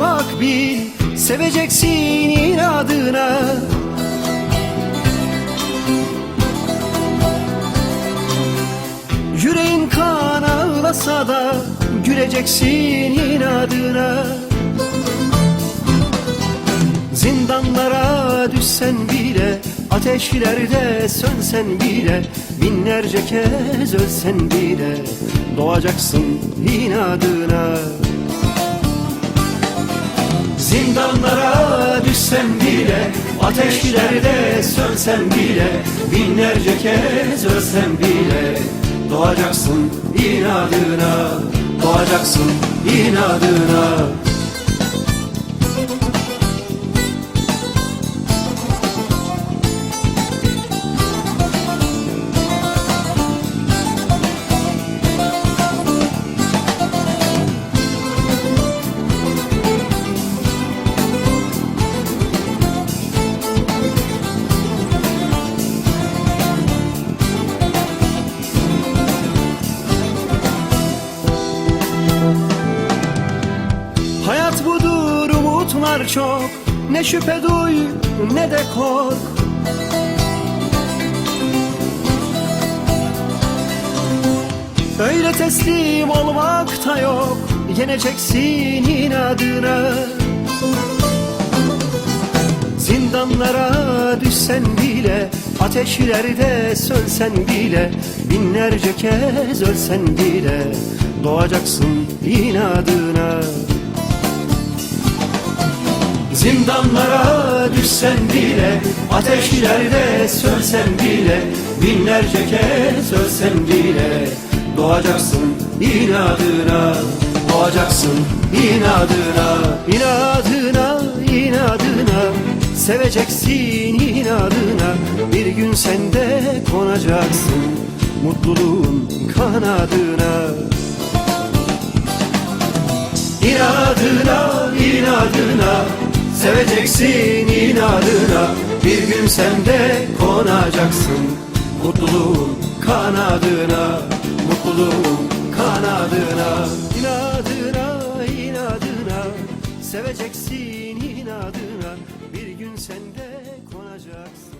bak bil Seveceksin inadına. Yüreğin kan ağlasa da Güleceksin inadına. Zindanlara düşsen bile Ateşlerde sönsen bile Binlerce kez ölsen bile Doğacaksın inadına Zindanlara düşsen bile Ateşlerde sönsen bile Binlerce kez ölsen bile. Doğacaksın inadına Doğacaksın inadına umutlar çok. Ne şüphe duy ne de kork. Öyle teslim olmak da yok. Yeneceksin inadına. Zindanlara düşsen bile Ateşlerde sönsen bile Binlerce kez ölsen bile Doğacaksın inadına Zindanlara düşsen bile Ateşlerde sönsen bile Binlerce kez ölsen bile Doğacaksın inadına Doğacaksın inadına İnadına inadına Seveceksin inadına Bir gün sen de konacaksın Mutluluğun kanadına. İnadına, inadına Seveceksin inadına. Bir gün sen de konacaksın Mutluluğun kanadına. Mutluluğun kanadına. İnadına inadına. Seveceksin inadına. Bir gün sen de konacaksın.